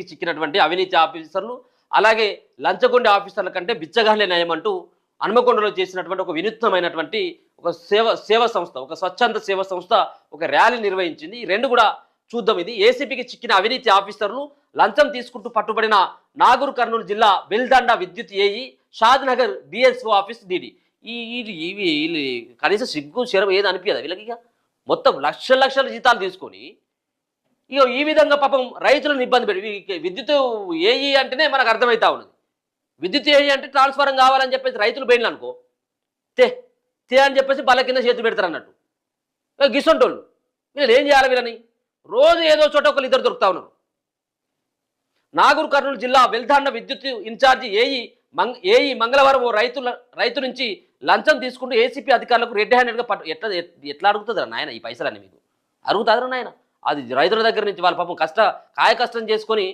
ఏసీపీకి చిక్కినటువంటి అవినీతి ఆఫీసర్లు అలాగే లంచగొండి ఆఫీసర్ల కంటే బిచ్చగాళ్ళే నయం అంటూ హనుమకొండలో చేసినటువంటి ఒక వినూత్నమైనటువంటి ఒక సేవ సేవ సంస్థ ఒక స్వచ్ఛంద సేవ సంస్థ ఒక ర్యాలీ నిర్వహించింది. ఈ రెండు కూడా చూద్దాం. ఇది ఏసీపీకి చిక్కిన అవినీతి ఆఫీసర్లు లంచం తీసుకుంటూ పట్టుబడిన నాగూర్ కర్నూలు జిల్లా బెల్దండ విద్యుత్ AE Shadnagar BSO office DD. ఈ ఇవి వీళ్ళు కనీసం సిగ్గు శరం ఏది అనిపించదు వీళ్ళకి ఇక? మొత్తం లక్షల లక్షల జీతాలు తీసుకొని ఇక ఈ విధంగా పాపం రైతులను ఇబ్బంది పెట్టి విద్యుత్ ఏఈ అంటేనే మనకు అర్థమవుతా ఉన్నది. విద్యుత్ ఏఈ అంటే ట్రాన్స్ఫారం కావాలని చెప్పేసి రైతులు పోయిన అనుకో తే తే అని చెప్పేసి బల కింద చేతులు పెడతారు అన్నట్టు. ఇక గిసొంటోళ్ళు వీళ్ళు ఏం చేయాలి వీళ్ళని? రోజు ఏదో చోట ఒకరు ఇద్దరు దొరుకుతా ఉన్నారు. నాగూర్ కర్నూలు జిల్లా వెల్దాండ విద్యుత్ ఇన్ఛార్జి ఏఈ మంగ ఏఈ మంగళవారం ఓ రైతుల రైతు నుంచి లంచం తీసుకుంటూ ఏసీపీ అధికారులకు రెడ్ హ్యాండెడ్గా పట్టు ఎట్లా ఎట్లా అడుగుతుందా నాయన ఈ పైసలన్నీ మీకు? అడుగుతుందా నాయన. అది రైతుల దగ్గర నుంచి వాళ్ళ పాపం కష్ట కాయ కష్టం చేసుకొని